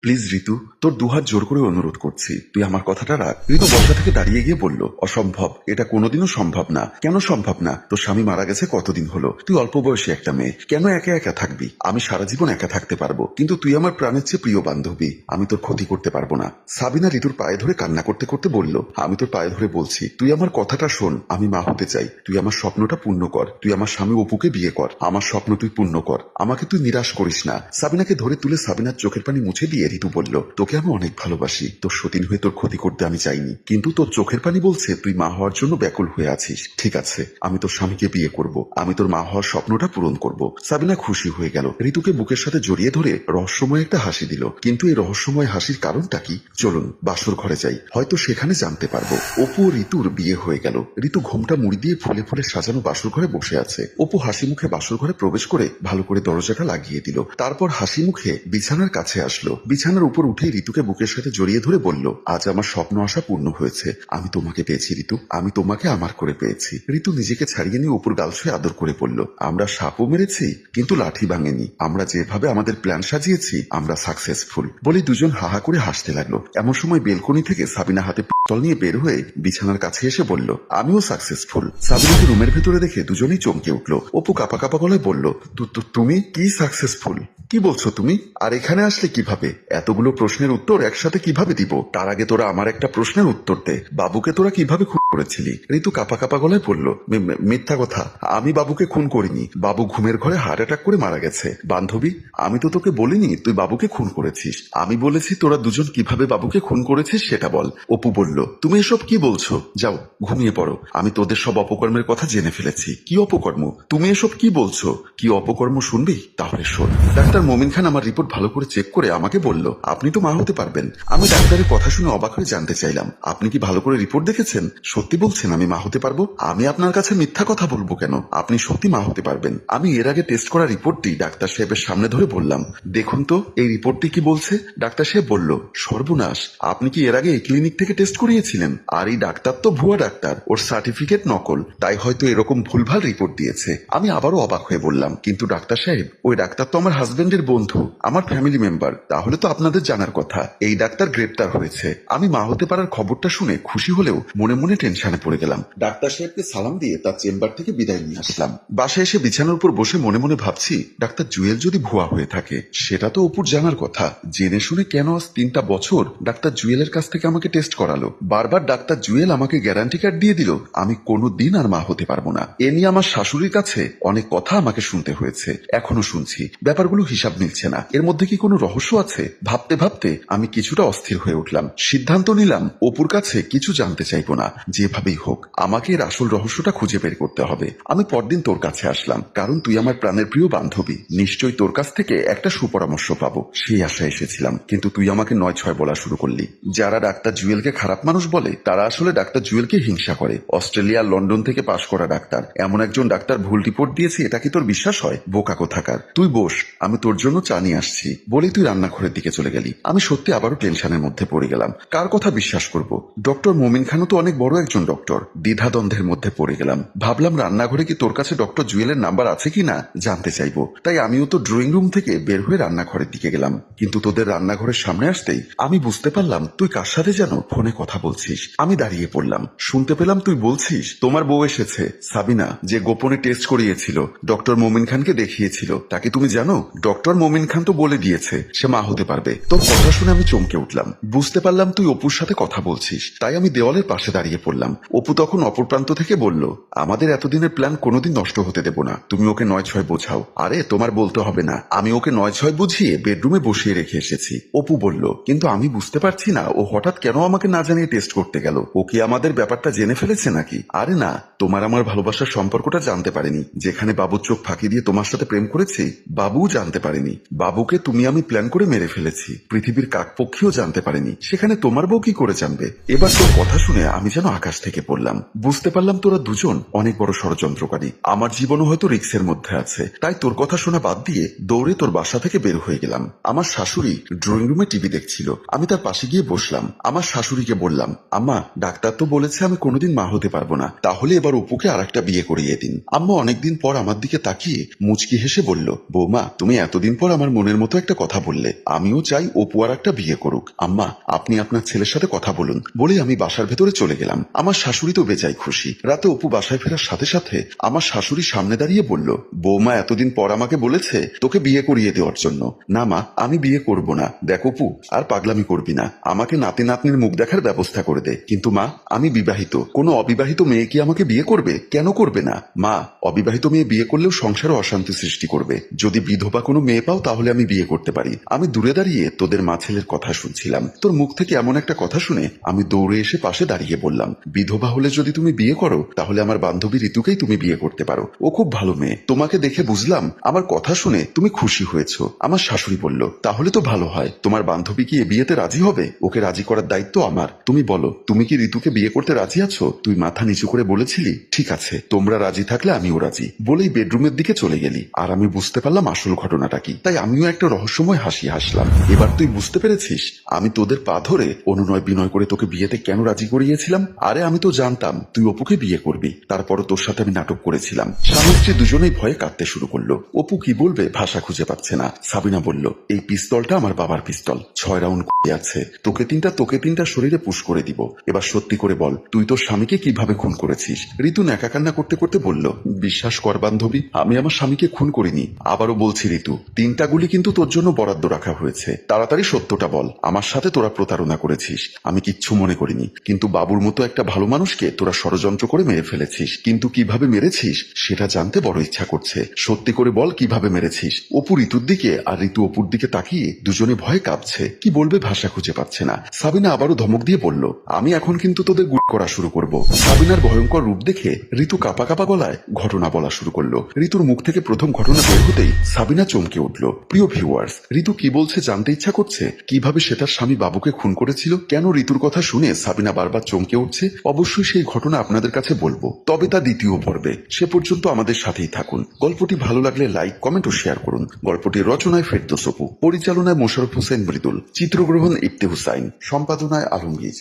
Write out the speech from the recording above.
Please ঋতু, তোর দুহাত জোর করে অনুরোধ করছি। তুই আমার কথাটা রাখ। ঋতু বসা থেকে দাঁড়িয়ে গিয়ে বলল, অসম্ভব, এটা কোনোদিনও সম্ভব না। কেন সম্ভব না? তোর স্বামী মারা গেছে কতদিন হলো? তুই অল্প বয়সী একটা মেয়ে। কেন একা একা থাকবি? আমি সারা জীবন একা থাকতে পারব। কিন্তু তুই আমার প্রাণের চেয়ে প্রিয় বান্ধবী। আমি তোর ক্ষতি করতে পারব না। সাবিনা ঋতুর পায়ে ধরে কান্না করতে করতে বলল, আমি তোর পায়ে ধরে বলছি, তুই আমার কথাটা শোন। আমি মা হতে চাই। তুই আমার স্বপ্নটা পূর্ণ কর। তুই আমার স্বামী অপুকে বিয়ে কর। আমার স্বপ্ন তুই পূর্ণ কর। আমাকে তুই নিরাশ করিস না। সাবিনাকে ধরে তুলে সাবিনার চোখের পানি মুছে দিয়ে ঋতু বলল, তোকে আমি অনেক ভালোবাসি। তোর সতীন হয়ে তোর ক্ষতি করতে আমি চাইনি। কিন্তু তোর চোখের পানি বলছে, তুই মা হওয়ার জন্য ব্যাকুল হয়ে আছিস। ঠিক আছে, আমি তোর স্বামীকে বিয়ে করব। আমি তোর মা হওয়ার স্বপ্নটা পূরণ করব। সাবিনা খুশি হয়ে গেল। ঋতুকে বুকের সাথে জড়িয়ে ধরে রহস্যময় একটা হাসি দিল। কিন্তু এই রহস্যময় হাসির কারণটা কি? চলুন, বাসর ঘরে যাই। হয়তো সেখানে জানতে পারব। অপু ঋতুর বিয়ে হয়ে গেল। ঋতু ঘোমটা মুড়ি দিয়ে ফুলে ফুলে সাজানো বাসর ঘরে বসে আছে। অপু হাসি মুখে বাসর ঘরে প্রবেশ করে ভালো করে দরজাটা লাগিয়ে দিল। তারপর হাসি মুখে বিছানার কাছে আসলো। বিছানার উপর উঠে ঋতুকে বুকের সাথে জড়িয়ে ধরে বলল, আজ আমার স্বপ্ন আশা পূর্ণ হয়েছে। আমি তোমাকে পেয়েছি, ঋতু। আমি তোমাকে আমার করে পেয়েছি। ঋতু নিজেকে ছাড়িয়ে নিয়ে উপর গাল ছুঁয়ে আদর করে বলল, আমরা সাপও মেরেছি, কিন্তু লাঠি ভাঙেনি। আমরা যেভাবে আমাদের প্ল্যান সাজিয়েছি, আমরা সাকসেসফুল। বলে দুজন হাহা করে হাসতে লাগল। এমন সময় বেলকনি থেকে সাবিনা হাতে পিস্তল নিয়ে বের হয়ে বিছানার কাছে এসে বলল, আমিও সাকসেসফুল। সাবিনাকে রুমের ভেতরে দেখে দুজনেই চমকে উঠল। অপু কাপা কাপা গলায় বলল "তু- তু- তুমি কি সাকসেসফুল? কি বলছো তুমি? আর এখানে আসলে কীভাবে? এতগুলো প্রশ্নের উত্তর একসাথে কীভাবে দিব? তার আগে তোরা আমার একটা প্রশ্নের উত্তর দে। বাবুকে তোরা কীভাবে খুন করেছিলি? ঋতু কাপা কাপা গলায় বলল, "মি- মি- মিথ্যা কথা। আমি বাবুকে খুন করিনি। বাবু ঘুমের ঘরে হার্ট অ্যাটাক করে মারা গেছে। বান্ধবী, আমি তো তোকে বলিনি তুই বাবুকে খুন করেছিস। আমি বলেছি তোরা দুজন কীভাবে বাবুকে খুন করেছিস সেটা বল। অপু বলল, তুমি এসব কি বলছো? যাও, ঘুমিয়ে পড়ো। আমি তোদের সব অপকর্মের কথা জেনে ফেলেছি। কি অপকর্ম? তুমি এসব কি বলছো? কি অপকর্ম শুনবি? তাহলে শোন। ডাক্তার মোমিন খান আমার রিপোর্ট ভালো করে চেক করে আমাকে বলল আপনি তো মা হতে পারবেন। আমি ডাক্তারের কথা শুনে অবাক হয়ে জানতে চাইলাম, আপনি কি ভালো করে রিপোর্ট দেখেছেন? সত্যি বলছেন, আমি মা হতে পারব? আমি আপনার কাছে মিথ্যা কথা বলব কেন? আপনি সত্যি মা হতে পারবেন। আমি এর আগে টেস্ট করা রিপোর্টটি ডাক্তার সাহেবের সামনে ধরে বললাম। দেখুন তো, এই রিপোর্টটি কি বলছে? ডাক্তার সাহেব বলল, সর্বনাশ, আপনি কি এর আগে এই ক্লিনিক থেকে টেস্ট করিয়েছিলেন? আর এই ডাক্তার তো ভুয়া ডাক্তার, ওর সার্টিফিকেট নকল, তাই হয়তো এরকম ভুলভাল রিপোর্ট দিয়েছে। আমি আবারও অবাক হয়ে বললাম, কিন্তু ডাক্তার সাহেব, ওই ডাক্তার তো আমার হাজবেন্ডের বন্ধু, আমার ফ্যামিলি মেম্বার তাহলে তো আপনাদের জানার কথা। এই ডাক্তার গ্রেপ্তার হয়েছে। আমি মা হতে পারার খবরটা শুনে খুশি হলেও মনে মনে টেনশনে পড়ে গেলাম। ডাক্তার সাহেবকে সালাম দিয়ে তার চেম্বার থেকে বিদায় নিয়ে আসলাম। বাসায় এসে বিছানার উপর বসে মনে মনে ভাবছি, ডাক্তার জুয়েল যদি ভুয়া হয়ে থাকে, সেটা তো অপুর জানার কথা। জেনে শুনে কেন আজ তিনটা বছর ডাক্তার জুয়েলের কাছ থেকে আমাকে টেস্ট করালো? বারবার ডাক্তার জুয়েল আমাকে গ্যারান্টি কার্ড দিয়ে দিল। আমি কোনো দিন আর মা হতে পারব না। এ নিয়ে আমার শাশুড়ির কাছে অনেক কথা আমাকে শুনতে হয়েছে। এখনও শুনছি। ব্যাপারগুলো হিসাব মিলছে না। এর মধ্যে কি কোনো রহস্য আছে? ভাবতে ভাবতে আমি কিছুটা অস্থির হয়ে উঠলাম। সিদ্ধান্ত নিলাম, অপুর কাছে কিছু জানতে চাইব না, যেভাবেই হোক, আমাকে এর আসল রহস্যটা খুঁজে বের করতে হবে। আমি পরদিন তোর কাছে আসলাম, কারণ তুই আমার প্রাণের প্রিয় বান্ধবী। নিশ্চয়ই তোর কাছ থেকে একটা সুপরামর্শ পাবো। সেই আশায় এসেছিলাম, কিন্তু তুই আমাকে নয় ছয় বলা শুরু করলি। যারা ডাক্তার জুয়েলকে খারাপ মানুষ বলে, তারা আসলে ডাক্তার জুয়েলকে হিংসা করে। অস্ট্রেলিয়া, লন্ডন থেকে পাশ করা ডাক্তার। এমন একজন ডাক্তার ভুল রিপোর্ট দিয়েছে, এটা কি তোর বিশ্বাস হয়? বোকা কোথাকার। তুই বস, আমি তোর জন্য চা নিয়ে আসছি। বলেই তুই রান্নাঘরের দিকে চলে গেলি। আমি সত্যি আবারও টেনশনের মধ্যে পড়ে গেলাম। কার কথা বিশ্বাস করব? ডক্টর মোমিন খানও তো অনেক বড় একজন ডক্টর। দ্বিধাদ্বন্দ্বের মধ্যে পড়ে গেলাম। ভাবলাম রান্নাঘরে কি তোর কাছে ডক্টর জুয়েলের নাম্বার আছে কি না জানতে চাইব। তাই আমিও তো ড্রয়িং রুম থেকে বের হয়ে রান্নাঘরের দিকে গেলাম। কিন্তু তোদের রান্নাঘরের সামনে আসতেই আমি বুঝতে পারলাম তুই কার সাথে যেন ফোনে কথা বলছিস। আমি দাঁড়িয়ে পড়লাম। শুনতে পেলাম তুই বলছিস, তোমার বউ এসেছে, সাবিনা, যে গোপনে টেস্ট করিয়েছিল। ডক্টর মোমিন খানকে দেখিয়েছিল। তাকে তুমি জানো? ডক্টর মোমিন খান তো বলে দিয়েছে, সে মা হতে পারবে। তোর কথা শুনে আমি চমকে উঠলাম। বুঝতে পারলাম তুই অপুর সাথে কথা বলছিস, তাই আমি দেওয়ালের পাশে দাঁড়িয়ে পড়লাম। অপু তখন অপর প্রান্ত থেকে বলল, আমাদের এতদিনের প্ল্যান কোনোদিন নষ্ট হতে দেব না। তুমি ওকে নয় ছয় বোঝাও। আরে, তোমার বলতে হবে না। আমি ওকে নয় ছয় বুঝিয়ে বেডরুমে বসিয়ে রেখে এসেছি। অপু বলল, কিন্তু আমি বুঝতে পারছি না, ও হঠাৎ কেন আমাকে না জানিয়ে টেস্ট করতে গেল? ও কি আমাদের ব্যাপারটা জেনে ফেলেছে নাকি? আরে না, তোমার আমার ভালোবাসার সম্পর্কটা জানতে পারেনি। যেখানে বাবুর চোখ ফাঁকি দিয়ে তোমার সাথে প্রেম করেছি, বাবুও জানতে পারেনি। বাবুকে তুমি আমি প্ল্যান করে মেরে ফেলেছি। পৃথিবীর কাকপক্ষীও জানতে পারেনি। সেখানে তোমার বউ কি করে জানবে? এবার তোর কথা শুনে আমি যেন আকাশ থেকে পড়লাম। বুঝতে পারলাম তোরা দুজন অনেক বড় ষড়যন্ত্রকারী। আমার জীবনও হয়তো রিক্সের মধ্যে আছে। তাই তোর কথা শোনা বাদ দিয়ে দৌড়ে তোর বাসা থেকে বের হয়ে গেলাম। আমার শাশুড়ি ড্রয়িং রুমে টিভি দেখছিল। আমি তার পাশে গিয়ে বসলাম। আমার শাশুড়িকে বললাম, আম্মা, ডাক্তার তো বলেছে আমি কোনোদিন মা হতে পারব না। তাহলে এবার অপুকে আর একটা বিয়ে করিয়ে দিন। আম্মা অনেকদিন পর আমার দিকে তাকিয়ে মুচকি হেসে বলল, বৌমা, তুমি এতদিন পর আমার মনের মতো একটা কথা বললে। আমিও আমিও চাই অপু আর একটা বিয়ে করুক। আম্মা, আপনি আপনার ছেলের সাথে কথা বলুন। বলে আমি বাসার ভেতরে চলে গেলাম। আমার শাশুড়ি তো বেজাই খুশি। রাতে অপু বাসায় ফেরার সাথে সাথে আমার শাশুড়ি সামনে দাঁড়িয়ে বলল, বৌমা এতদিন পর আমাকে বলেছে তোকে বিয়ে করিয়ে দেওয়ার জন্য। না মা, আমি বিয়ে করব না। দেখ অপু, আর পাগলামি করবি না। আমাকে নাতি নাতনির মুখ দেখার ব্যবস্থা করে দে। কিন্তু মা, আমি বিবাহিত। কোনো অবিবাহিত মেয়ে কি আমাকে বিয়ে করবে? কেন করবে না? মা, অবিবাহিত মেয়ে বিয়ে করলেও সংসারে অশান্তি সৃষ্টি করবে। যদি বিধবা কোনো মেয়ে পাও তাহলে আমি বিয়ে করতে পারি। আমি দূরে দাঁড়িয়ে তোদের মা ছেলের কথা শুনছিলাম। তোর মুখ থেকে এমন একটা কথা শুনে আমি দৌড়ে এসে পাশে দাঁড়িয়ে বললাম, বিধবা হলে যদি তুমি বিয়ে করো, তাহলে আমার বান্ধবী ঋতুকেই তুমি বিয়ে করতে পারো। ও খুব ভালো মেয়ে। তোমাকে দেখে বুঝলাম, আমার কথা শুনে তুমি খুশি হয়েছো। আমার শাশুড়ি বলল, তাহলে তো ভালো হয়। তোমার বান্ধবী কি এ বিয়েতে রাজি হবে? ওকে রাজি করার দায়িত্ব আমার। তুমি বলো, তুমি কি ঋতুকে বিয়ে করতে রাজি আছো? তুই মাথা নিচু করে বলেছিলি, ঠিক আছে, তোমরা রাজি থাকলে আমিও রাজি। বলেই বেডরুমের দিকে চলে গেলি। আর আমি বুঝতে পারলাম আসল ঘটনাটা কি। তাই আমিও একটা রহস্যময় হাসি হাসলাম। এবার তুই বুঝতে পেরেছিস, আমি তোদের পা ধরে অনুনয় বিনয় করে তোকে বিয়েতে কেন রাজি করিয়েছিলাম? আরে আমি তো জানতাম, তুই অপুকে বিয়ে করবি। তারপর তোর সাথে আমি নাটক করেছিলাম। স্বামী দুজনেই ভয়ে কাঁদতে শুরু করল। অপু কি বলবে ভাষা খুঁজে পাচ্ছে না। সাবিনা বলল, এই পিস্তলটা আমার বাবার পিস্তল। ছয় রাউন্ড আছে। তোকে তিনটা তোকে তিনটা শরীরে পুশ করে দিব। এবার সত্যি করে বল, তুই তোর স্বামীকে কীভাবে খুন করেছিস? ঋতু ন্যাকা কান্না করতে করতে বলল, বিশ্বাস কর বান্ধবী, আমি আমার স্বামীকে খুন করিনি। আবারও বলছি, ঋতু, তিনটা গুলি কিন্তু তোর জন্য বরাদ্দ রাখা হয়েছে। তাড়াতাড়ি সত্যটা বল, আমার সাথে তোরা প্রতারণা করেছিস। আমি কিচ্ছু মনে করিনি। কিন্তু বাবুর মতো একটা ভালো মানুষকে তোরা ষড়যন্ত্র করে মেরে ফেলেছিস। কিন্তু কীভাবে মেরেছিস, সেটা জানতে বড় ইচ্ছা করছে। সত্যি করে বল, কীভাবে মেরেছিস? অপু ঋতুর দিকে আর ঋতু অপুর দিকে তাকিয়ে দুজনে ভয় কাঁপছে। কি বলবে ভাষা খুঁজে পাচ্ছে না। সাবিনা আবারও ধমক দিয়ে বলল, আমি এখন কিন্তু তোদের গুড করা শুরু করব। সাবিনার ভয়ঙ্কর রূপ দেখে ঋতু কাপা কাপা গলায় ঘটনা বলা শুরু করল। ঋতুর মুখ থেকে প্রথম ঘটনা বের হতেই সাবিনা চমকে উঠল। প্রিয় ভিউয়ার্স ঋতু কি বলছে জানতে ইচ্ছা করছে? কীভাবে সে তার স্বামী বাবুকে খুন করেছিল? কেন ঋতুর কথা শুনে সাবিনা বারবার চমকে উঠছে? অবশ্যই সেই ঘটনা আপনাদের কাছে বলব। তবে তা দ্বিতীয় পর্বে। সে পর্যন্ত আমাদের সাথেই থাকুন। গল্পটি ভালো লাগলে লাইক, কমেন্ট ও শেয়ার করুন। গল্পটির রচনায় ফেরদোসপু পরিচালনায় মোশারফ হোসেন মৃদুল। চিত্রগ্রহণ ইফতে হুসাইন সম্পাদনায় আলমগীর।